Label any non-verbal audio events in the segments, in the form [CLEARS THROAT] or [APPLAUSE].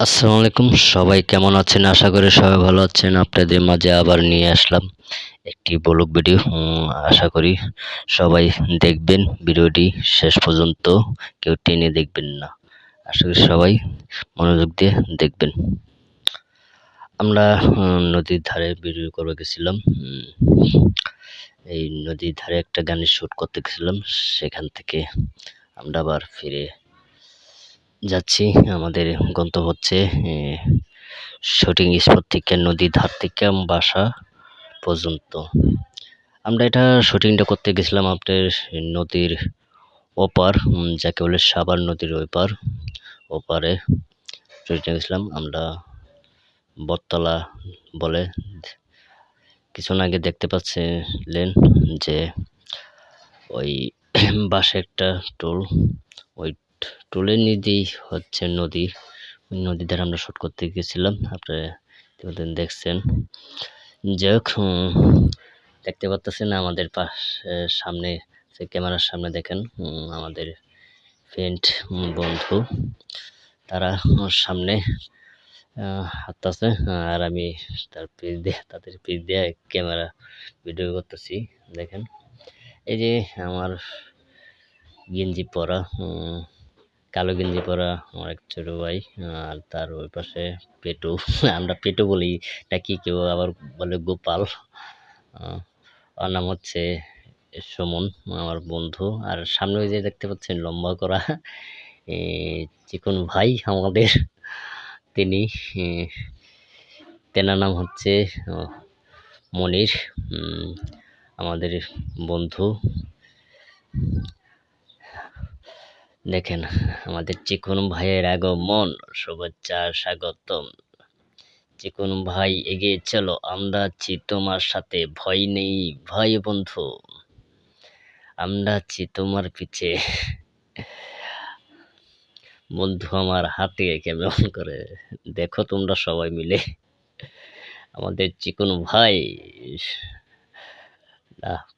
আসসালামু আলাইকুম। সবাই কেমন আছেন? আশা করি সবাই ভালো আছেন। আপনাদের মাঝে আবার নিয়ে আসলাম একটি ব্লগ ভিডিও। আশা করি সবাই দেখবেন ভিডিওটি শেষ পর্যন্ত। কেউ টেনে দেখবেন না। আশা করি সবাই মনোযোগ দিয়ে দেখবেন। আমরা নদীর ধারে ভিডিও করতে গেছিলাম। এই নদীর ধারে একটা গানের শ্যুট করতে গেছিলাম। সেখান থেকে আমরা আবার ফিরে যাচ্ছি। আমাদের গন্তব্য হচ্ছে শুটিং স্পট থেকে নদীর ধার থেকে বাসা পর্যন্ত। আমরা এটা শুটিংটা করতে গেছিলাম আপনার নদীর ওপার যাকে বলে সাবার নদীর ওপার, ওপারে শুটিং গেছিলাম। আমরা বটতলা বলে কিছুক্ষণ আগে দেখতে পাচ্ছিলেন যে ওই বাসে একটা টোল টোলের নিচেই হচ্ছে নদী। নদীর ধারে আমরা শ্যুট করতে গেছিলাম। আপনারা ইতিমধ্যে দেখছেন। যাই হোক দেখতে পাচ্ছেন আমাদের পাশে, সামনে ক্যামেরার সামনে দেখেন আমাদের ফ্রেন্ড বন্ধু। তারা আমার সামনে হাঁটতেছে। আর আমি তার পিছ দিয়ে, তাদের পিছ দিয়ে ক্যামেরা ভিডিও করতেছি। দেখেন। এই যে আমার গেঞ্জি পরা কালো গেঞ্জি পরা আমার এক ছোট ভাই আর তার ওই পাশে পেটু। আমরা পেটু বলি নাকি কেউ আবার বলে গোপাল। আহ, ওর নাম হচ্ছে সুমন আমার বন্ধু। আর সামনে ওই যে দেখতে পাচ্ছেন লম্বা করা চিকন ভাই আমাদের তিনি তেনার নাম হচ্ছে মনির আমাদের বন্ধু। দেখেন, আমাদের চিকন ভাইয়ের আগমন, শুভেচ্ছা, স্বাগতম। চিকন ভাই এগিয়ে চলো, আমরা আছি তোমার সাথে। ভয় নেই, ভয় বন্ধু, আমরা আছি তোমার পিছে। বন্ধু আমার হাতে কেমন করে, দেখো তোমরা সবাই মিলে। আমাদের চিকন ভাই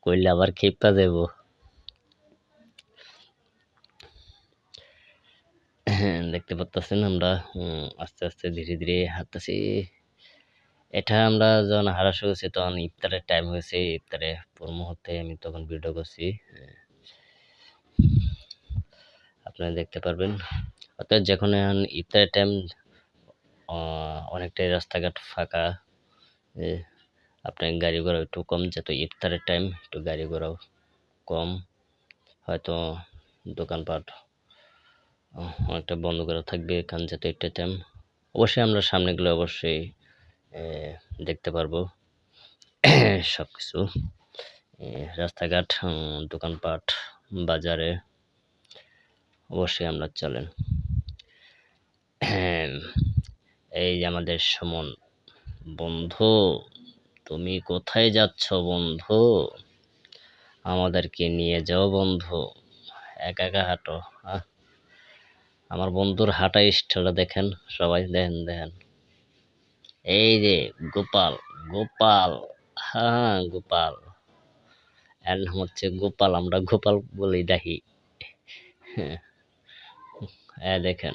কইলে আবার খেপা দেবো হ্যাঁ দেখতে পাচ্ছেন আমরা। আস্তে আস্তে ধীরে ধীরে হাঁটতেছি। এটা আমরা যখন হারাসে গেছি তখন ইফতারের টাইম হয়েছে। ইফতারে পর মুহূর্তে আমি তখন ভিডিও করছি। আপনারা দেখতে পারবেন। অর্থাৎ যখন ইফতারের টাইম অনেকটাই রাস্তাঘাট ফাঁকা আপনার গাড়ি ঘোড়া একটু কম। যেত ইফতারের টাইম একটু গাড়ি ঘোড়াও কম। হয়তো দোকানপাট অনেকটা বন্ধ করা থাকবে কারণ যেহেতু একটা টাইম অবশ্যই আমরা সামনে গেলে অবশ্যই দেখতে পারব। [COUGHS] সব কিছু রাস্তাঘাট দোকানপাট, বাজারে। অবশ্যই আমরা চলেন। এই যে আমাদের সুমন। বন্ধু, তুমি কোথায় যাচ্ছ বন্ধু? আমাদেরকে নিয়ে যাও বন্ধু। একা একা হাঁটো, আহ। আমার বন্ধুর হাঁটা স্টাইলটা দেখেন, সবাই দেখেন দেখেন। এই যে গোপাল গোপাল হ্যাঁ গোপাল। এর নাম হচ্ছে গোপাল, আমরা গোপাল বলি ডাকি। হ্যাঁ দেখেন,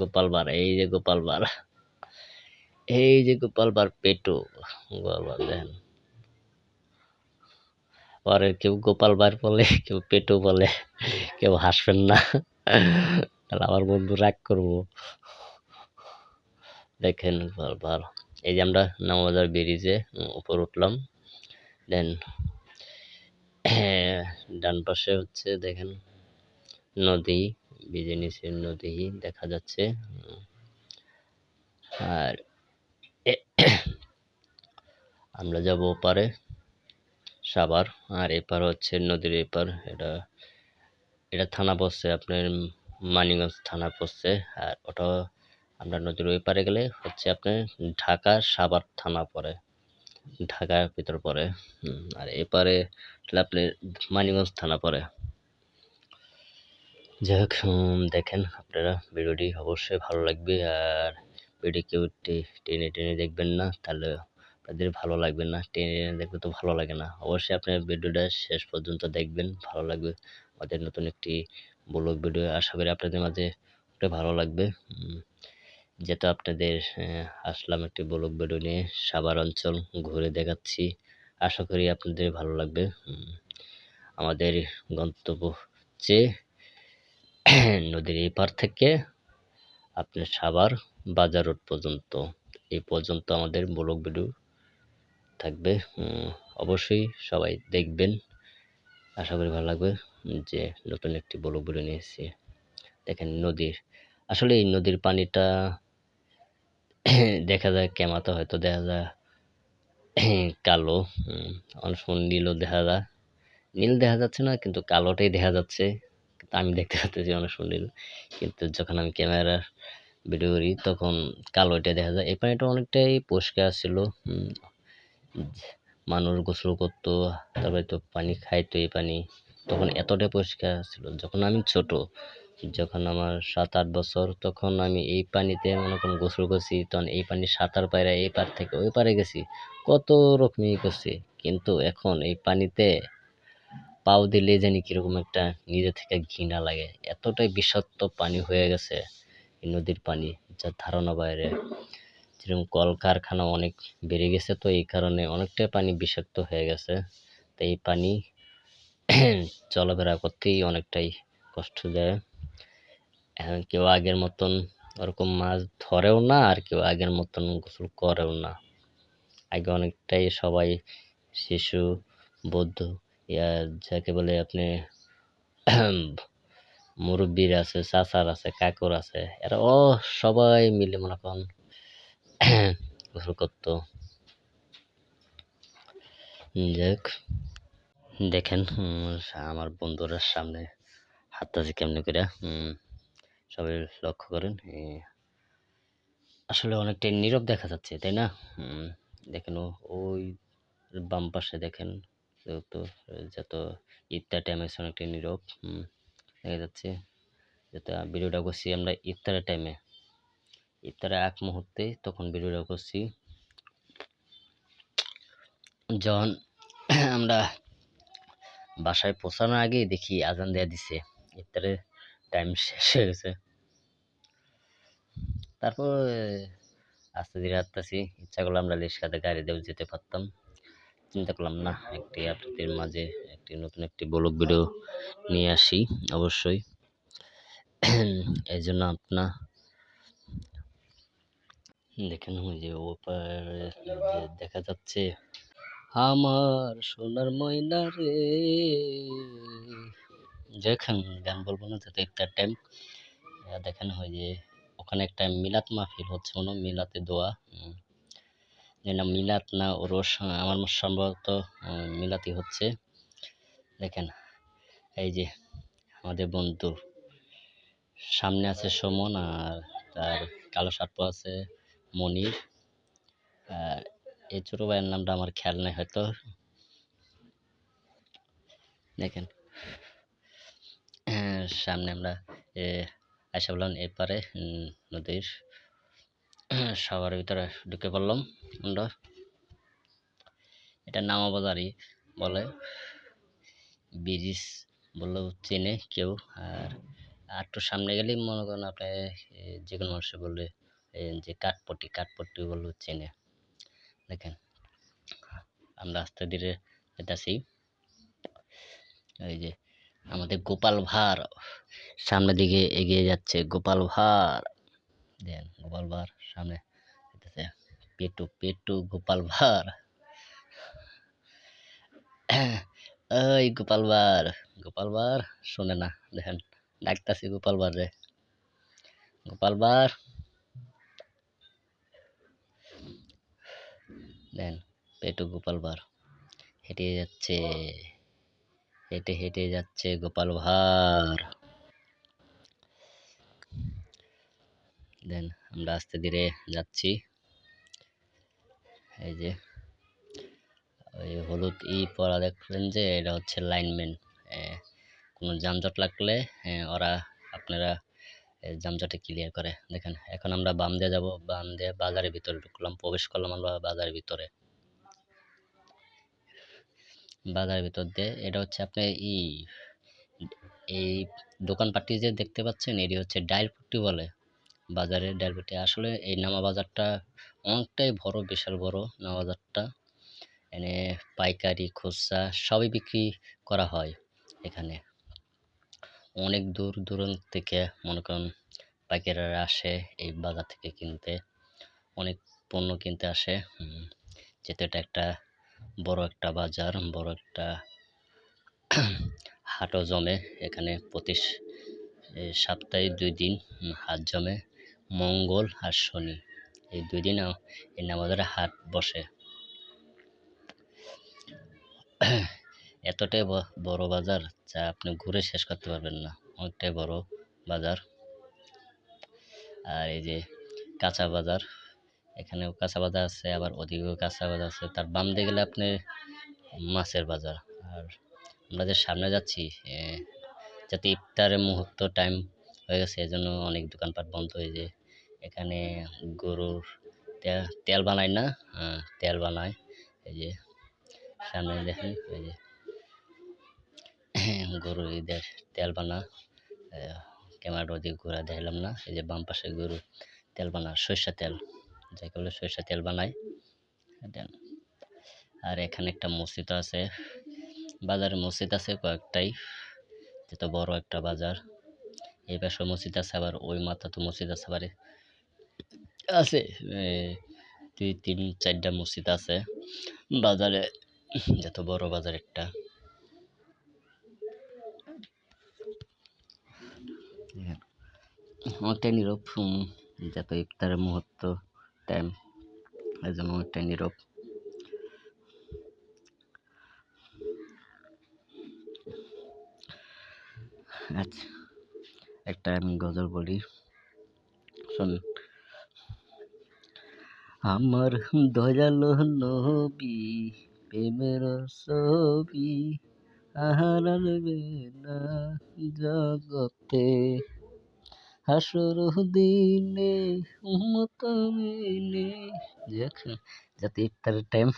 গোপাল বার, এই যে গোপাল বার। এই যে গোপাল বার পেটু, গোপাল দেখেন। পরে কেউ গোপাল বার বলে, কেউ পেটু বলে, কেউ হাসবেন না। তাহলে আমার বন্ধু রাগ করব। দেখেন বারবার। এই যে আমরা নামাজার ব্রিজে উপর উঠলাম। দেন [CLEARS THROAT] ডান পাশে হচ্ছে দেখেন নদী, ব্রিজের নিচে নদী দেখা যাচ্ছে। আর [CLEARS THROAT] আমরা যাব ওপারে সাবার আর এপার হচ্ছে নদীর এপার। এটা এটা থানা পড়ছে আপনার মানিগঞ্জ থানা পড়ছে। আর ওটা আমরা নদীর ওই পারে গেলে হচ্ছে আপনার ঢাকা সাবার থানা পড়ে। ঢাকার ভিতর পড়ে। আর এপারে হলে আপনার মানিগঞ্জ থানা পড়ে। যাই হোক দেখেন আপনারা ভিডিওটি অবশ্যই ভালো লাগবে। আর ভিডিও কেউ টেনে টেনে দেখবেন না, তাহলে আপনাদের ভালো লাগবে না। টেনে টেনে দেখলে তো ভালো লাগে না। অবশ্যই আপনার ভিডিওটা শেষ পর্যন্ত দেখবেন, ভালো লাগবে। আমাদের নতুন একটি ব্লগ ভিডিও আশা করি আপনাদের মাঝে ওটা ভালো লাগবে। যেহেতু আপনাদের আসলাম একটি ব্লগ ভিডিও নিয়ে, সাভার অঞ্চল ঘুরে দেখাচ্ছি, আশা করি আপনাদের ভালো লাগবে। আমাদের গন্তব্য হচ্ছে [CLEARS THROAT] নদীর এই পার থেকে আপনার সাভার বাজার রোড পর্যন্ত। এই পর্যন্ত আমাদের ব্লগ ভিডিও থাকবে। অবশ্যই সবাই দেখবেন, আশা করি ভালো লাগবে। যে নতুন একটি ব্লগ ভিডিও নিয়েছি। দেখেন নদীর, আসলে এই নদীর পানিটা [CLEARS THROAT] দেখা যায় কেমাতে হয়তো দেখা যায় [CLEARS THROAT] কালো অনেক সময় নীলও দেখা যায়। নীল দেখা যাচ্ছে না, কিন্তু কালোটাই দেখা যাচ্ছে। আমি দেখতে পাচ্ছি অনেক সময় নীল। কিন্তু যখন আমি ক্যামেরার ভিডিও করি, তখন কালোটা দেখা যায়। এই পানিটা অনেকটাই পরিষ্কার ছিল মানুষ গোসল করতো, তারপরে তো পানি খাইতো এই পানি। তখন এতটা পরিষ্কার ছিল যখন আমি ছোট, যখন আমার সাত আট বছর, তখন আমি এই পানিতে মনে করেন গোসল করছি, তখন এই পানি সাঁতার পায়রা এই পার থেকে ওই পারে গেছি, কত রকমই করছি। কিন্তু এখন এই পানিতে পাও দিলে জানি কীরকম একটা নিজে থেকে ঘৃণা লাগে, এতটাই বিষাক্ত পানি হয়ে গেছে এই নদীর পানি যার ধারণা বাইরে। যেরকম কলকারখানা অনেক বেড়ে গেছে তো এই কারণে অনেকটাই পানি বিষাক্ত হয়ে গেছে তো এই পানি [CLEARS THROAT] চলাফেরা করতেই অনেকটাই কষ্ট দেয়। এখন কেউ আগের মতন ওরকম মাছ ধরেও না, আর কেউ আগের মতন গোসল করেও না। আগে অনেকটাই সবাই শিশু, বৌদ্ধ, ইয়া যাকে বলে আপনি [CLEARS THROAT] মুরব্বীর আছে, চাচার আছে, কাকুর আছে, এরা ও সবাই মিলে মনে করেন [CLEARS THROAT] গোসল করতো। যাক দেখেন আমার বন্ধুরা সামনে হাঁটতেছে কেমনি করে সবাই লক্ষ্য করেন আসলে অনেকটাই নীরব দেখা যাচ্ছে, তাই না? দেখেন ওই বাম পাশে দেখেন তো যত ইফতার টাইম অনেকটাই নীরব দেখা যাচ্ছে যেটা ভিডিওটা করছি আমরা ইফতারের টাইমে ইফতারের এক মুহূর্তে তখন ভিডিওটা করছি, যখন আমরা বাসায় পৌঁছানোর আগেই দেখি আজান দেয়া দিছে। ইফতারের টাইম শেষ হয়ে গেছে। তারপর, আস্তে ধীরে হাঁটতেছি। ইচ্ছা করলে আমরা রিক্সাতে গাড়ি দিয়েও যেতে পারতাম। চিন্তা করলাম, না, একটি আপনাদের মাঝে একটি নতুন একটি ব্লগ ভিডিও নিয়ে আসি, অবশ্যই। এই জন্য আপনার দেখেন, ওই যে ওপারে দেখা যাচ্ছে আমার সোনার ময়না রে। দেখেন, গান বলব না যাতে একটা টাইম দেখেন ওই যে ওখানে একটা মিলাত মাহফিল হচ্ছে, মনে মিলাতে দোয়া। না মিলাত না ওরস আমার সম্ভবত মিলাতি হচ্ছে। দেখেন, এই যে আমাদের বন্ধু, সামনে আছে সুমন আর তার কালো সার্প আছে মনির। আর এই ছোট ভাইয়ের নামটা আমার খেয়াল নাই হয়তো। দেখেন। সামনে আমরা আশা বললাম, এপারে নদীর, সবার ভিতরে ঢুকে পড়লাম আমরা। এটা নামাবাজারই বলে। ব্রিজ বললেও চেনে কেউ। আর আর একটু সামনে গেলেই মনে করেন আপনি যে কোনো মানুষে বললে যে কাঠপট্টি কাঠপট্টি বললেও চেনে। দেখেন, আমরা আস্তে ধীরে যেতেছি। এই যে আমাদের গোপাল ভাঁড় সামনের দিকে এগিয়ে যাচ্ছে, গোপাল ভাঁড়। দেন গোপাল ভাঁড় সামনে যেতেছে। পেটু পেটু, গোপাল ভাঁড়। ওই গোপাল ভাঁড় গোপাল ভাঁড় শোনে না, দেখেন, ডাকতাছি গোপাল ভাঁড় রে। গোপাল ভাঁড় দেন পেটু গোপাল ভাঁড় হেঁটে যাচ্ছে, হেঁটে হেঁটে যাচ্ছে গোপাল ভাঁড়। দেন আমরা আস্তে ধীরে যাচ্ছি। এই যে, ওই হলুদ ই পরা দেখলেন যে, এটা হচ্ছে লাইনম্যান। কোনো যানজট লাগলে ওরা আপনারা যানজটে ক্লিয়ার করে। দেখেন, এখন আমরা বাম দিয়ে যাব, বাম দিয়ে বাজারের ভিতরে ঢুকলাম, প্রবেশ করলাম আমরা বাজারের ভিতরে। বাজারের ভিতর দিয়ে, এটা হচ্ছে আপনার ই, এই দোকানপাটটি যে দেখতে পাচ্ছেন, এটি হচ্ছে ডাইল পট্টি বলে বাজারে ডালবেটি আসলে এই নামা বাজারটা অনেকটাই বড়, বিশাল বড় নামা বাজারটা। এখানে পাইকারি, খুচরা সবই বিক্রি করা হয় এখানে। অনেক দূর দূরান্ত থেকে, মনে করেন পাইকাররা আসে এই বাজার থেকে কিনতে। অনেক পণ্য কিনতে আসে। যেহেতু এটা একটা বড় একটা বাজার, বড় একটা [CLEARS THROAT] হাটও জমে এখানে প্রতি সপ্তাহে দুই দিন হাট জমে। মঙ্গল আর শনি, এই দুই দিন এই নামাজারে হাট বসে। [CLEARS THROAT] [CLEARS THROAT] এতটাই বড় বাজার যা আপনি ঘুরে শেষ করতে পারবেন না। অনেকটাই বড় বাজার। আর এই যে কাঁচা বাজার এখানেও কাঁচা বাজার আছে আবার ওদিকেও কাঁচা বাজার আছে। তার বাম দিয়ে গেলে আপনি মাছের বাজার। আর আমরা যে সামনে যাচ্ছি যাতে ইফতারের মুহূর্ত টাইম হয়ে গেছে এই জন্য অনেক দোকানপাট বন্ধ হয়ে যায়। এখানে গরুর তেল বানায় না হ্যাঁ, তেল বানায়। এই যে সামনে দেখেন এই যে [COUGHS] গরু ঈদের তেল বানা ক্যামেরাটা ওদিকে ঘোরা দেখলাম না, এই যে বাম পাশে গরু তেল বানা, সরিষা তেল, যাকে বলে সরিষা তেল বানায় আর এখানে একটা মসজিদ আছে, বাজারে মসজিদ আছে কয়েকটাই যত বড় একটা বাজার, এই পাশে মসজিদ আছে, আবার ওই মাথা তো মসজিদ আছে, আবার আছে দুই, তিন, চারটা মসজিদ আছে। বাজারে যত বড় বাজার একটা অনেকটাই নীরব উম, যত ইফতারের মুহূর্ত টাইম এই জন্য অনেকটাই নীরব। আচ্ছা একটা আমি গজল বলি। শোন। আমার দয়াল নবী প্রেমের ছবি আহার আনবে না জগতে হাসর দিনে উম্মত মিলে যাতে ইফতারের টাইম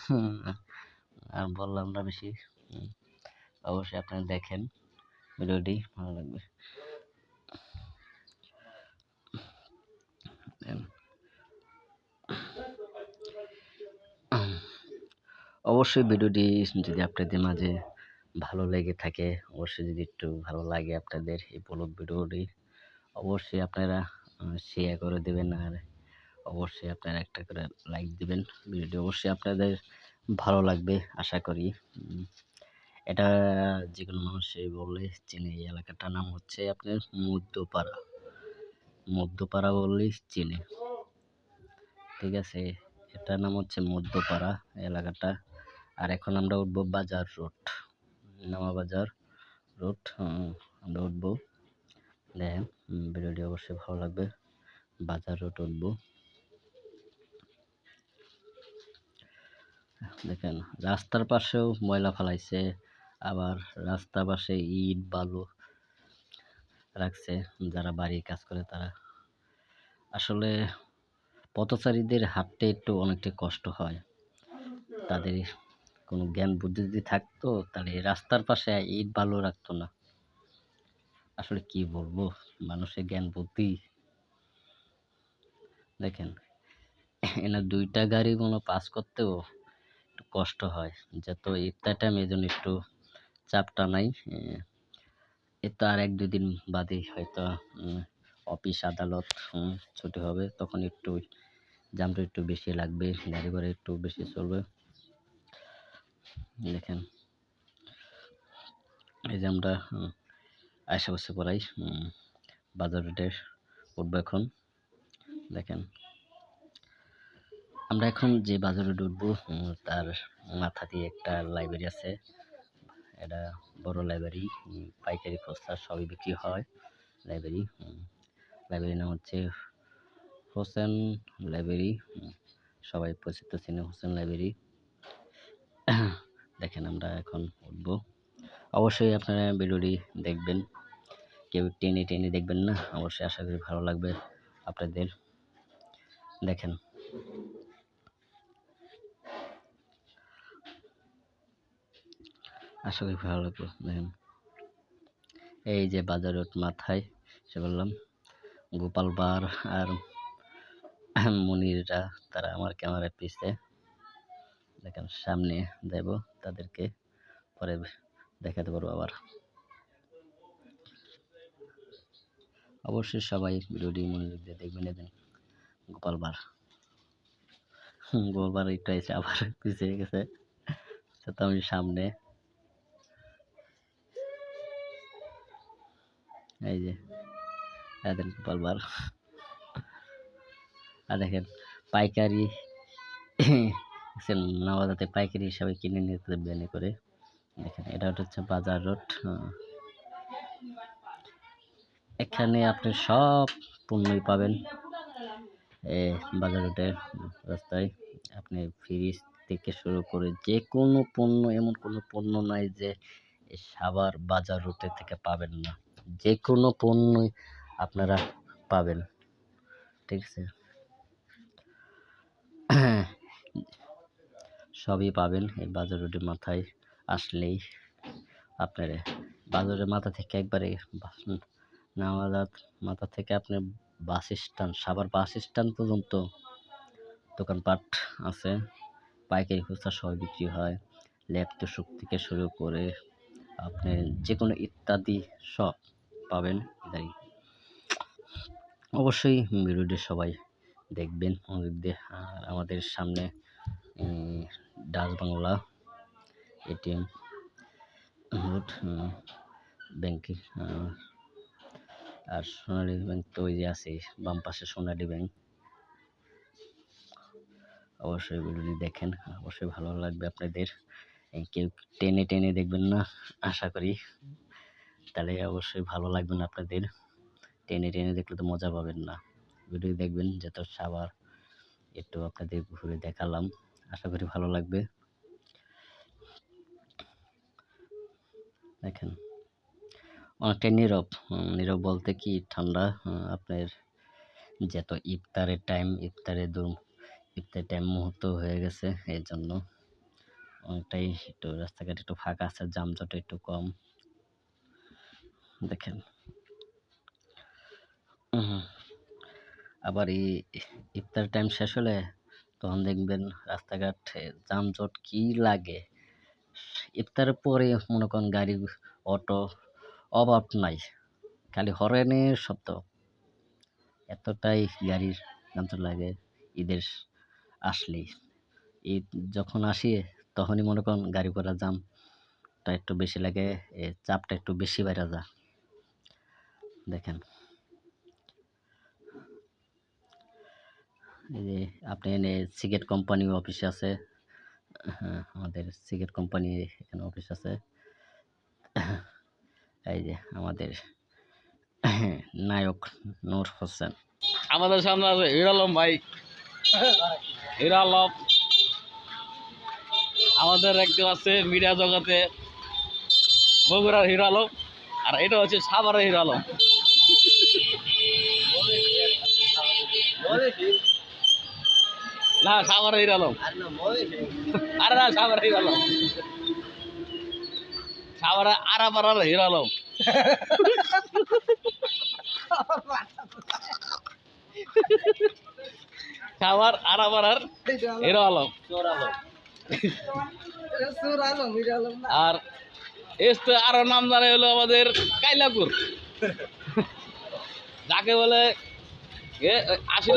আর বললাম না বেশি। অবশ্যই আপনারা দেখেন ভিডিওটি, ভালো লাগবে। অবশ্যই ভিডিওটি যদি আপনাদের মাঝে ভালো লেগে থাকে। অবশ্যই যদি একটু ভালো লাগে আপনাদের এই ব্লগ ভিডিওটি, অবশ্যই আপনারা শেয়ার করে দেবেন আর অবশ্যই আপনারা একটা করে লাইক দিবেন। ভিডিওটি অবশ্যই আপনাদের ভালো লাগবে, আশা করি। এটা যে কোনো মানুষই বললে চিনে এই এলাকাটার নাম হচ্ছে আপনার মধ্যপাড়া। মধ্যপাড়া বললেই চিনে। ঠিক আছে, এটার নাম হচ্ছে মধ্যপাড়া এলাকাটা। আর এখন আমরা উঠবো বাজার রোড। বাজার রোড আমরা উঠবো। দেখেন ভিডিওটি অবশ্যই ভালো লাগবে। বাজার রোড উঠবো। দেখেন, রাস্তার পাশেও ময়লা ফেলাইছে, আবার রাস্তার পাশে ইট, বালু রাখছে, যারা বাড়ির কাজ করে তারা। আসলে পথচারীদের হাঁটতে একটু অনেকটা কষ্ট হয়। তাদের কোনো জ্ঞান বুদ্ধি যদি থাকতো, তাহলে রাস্তার পাশে ইট বালু রাখতো না। আসলে কি বলব? মানুষের জ্ঞান বুদ্ধি। দেখেন এনার দুইটা গাড়ি কোনো পাস করতেও একটু কষ্ট হয়। যত ইফতার টাইম এই জন্য একটু চাপটা নাই, এ- তো আর এক দুই দিন বাদে হয়তো অফিস, আদালত ছুটি হবে। তখন একটু, জামটা একটু বেশি লাগবে, গাড়ি ঘোড়া একটু বেশি চলবে। দেখেন। এই যে আমরা আশেপাশে পড়াই বাজার রোডে উঠবো এখন। দেখেন। আমরা এখন যে বাজার উঠবো তার মাথা দিয়ে একটা লাইব্রেরি আছে। এটা বড় লাইব্রেরি পাইকারি খুচরা সবই বিক্রি হয় লাইব্রেরি লাইব্রেরির নাম হচ্ছে হোসেন লাইব্রেরি সবাই পরিচিত চিনে হোসেন লাইব্রেরি দেখেন আমরা এখন উঠবো। অবশ্যই আপনারা ভিডিওটি দেখবেন। কেউ টেনে টেনে দেখবেন না, অবশ্যই আশা করি ভালো লাগবে আপনাদের। দেখেন। আশা করি ভালো লাগবে, দেখেন। এই যে বাজার মাথায়, সে বললাম, গোপাল বার আর মনিররা তারা আমার ক্যামেরার পিছে। দেখেন সামনে দেব তাদেরকে পরে দেখাতে পারব আবার। অবশ্যই সবাই ভিডিওটি মনোযোগ দিয়ে দেখবেন এদিন গোপাল হুম, গোপাল বার একটু এসে আবার পিছিয়ে গেছে। তো আমি সামনে। এই যে এদের গোপাল বার আর দেখেন পাইকারি নওয়াজাতে পাইকারি হিসাবে কিনে নিতে বেনে করে। দেখেন, এটা হচ্ছে বাজার রোড। এখানে আপনি সব পণ্যই পাবেন। এ বাজার রোডের রাস্তায় আপনি ফ্রিজ থেকে শুরু করে যে কোনো পণ্য, এমন কোনো পণ্য নাই যে সাভার বাজার রুটে থেকে পাবেন না। যে কোনো পণ্যই আপনারা পাবেন। ঠিক আছে? সবই পাবেন এই বাজার রোডের মাথায় আসলেই। আপনারা বাজারের মাথা থেকে একবারে নামাজাত মাথা থেকে আপনি বাস স্ট্যান্ড সাবার বাস স্ট্যান্ড পর্যন্ত দোকানপাট আছে। পাইকারি খুচরা সব বিক্রি হয়। ল্যাপ তোষক থেকে শুরু করে আপনি যে কোনো ইত্যাদি সব পাবেন এটাই অবশ্যই ভিডিওটি সবাই দেখবেন আমাদের সামনে ডাচ বাংলা, এটিএম রোড ব্যাংকে আর সোনালী ব্যাংক তো ওই যে আছে, বাম পাশে সোনালী ব্যাংক। অবশ্যই ভিডিওটি দেখেন, অবশ্যই ভালো লাগবে আপনাদের। কেউ টেনে টেনে দেখবেন না, আশা করি। তাহলে অবশ্যই ভালো লাগবে না আপনাদের। টেনে টেনে দেখলে তো মজা পাবেন না। ভিডিও দেখবেন, যত সাবার একটু আপনাদের ঘুরে দেখালাম। আশা করি ভালো লাগবে। দেখেন, অনেকটাই নীরব। নীরব বলতে কি ঠান্ডা? আপনার যত ইফতারের টাইম ইফতারের দু ইফতার টাইম মুহূর্ত হয়ে গেছে এর জন্য অনেকটাই একটু রাস্তাঘাট একটু ফাঁকা আছে, যানজট একটু কম। দেখেন আবার এই ইফতার টাইম শেষ হলে তখন দেখবেন রাস্তাঘাট যানজট কি লাগে? ইফতারের পরে মনে করেন গাড়ি অটো অভাব নাই, খালি হরেনের শব্দ। এতটাই গাড়ির যানজট লাগে ঈদের আসলেই। ঈদ যখন আসি তখনই মনে করেন গাড়ি ঘোড়া জামটা একটু বেশি লাগে চাপটা একটু বেশি বাইরে যা দেখেন। এই যে আপনি এনে সিগারেট কোম্পানি অফিস আছে। হ্যাঁ আমাদের সিগারেট কোম্পানি এখানে অফিস আছে। এই যে আমাদের নায়ক নূর হোসেন। আমাদের সামনে আছে হিরো আলম ভাই। হিরো আলম। আমাদের একজন আছে মিডিয়া জগতে বগুড়ার হিরো আলম, আর এটা হচ্ছে সাভারের হিরো আলম। না হিরো আলম আরে না আরাপাড়ার হিরো আলম সাভার আরাপাড়ার হিরো আলম আর এস তো আরও নাম জানা হলো আমাদের কাইলাপুর যাকে বলে আসলে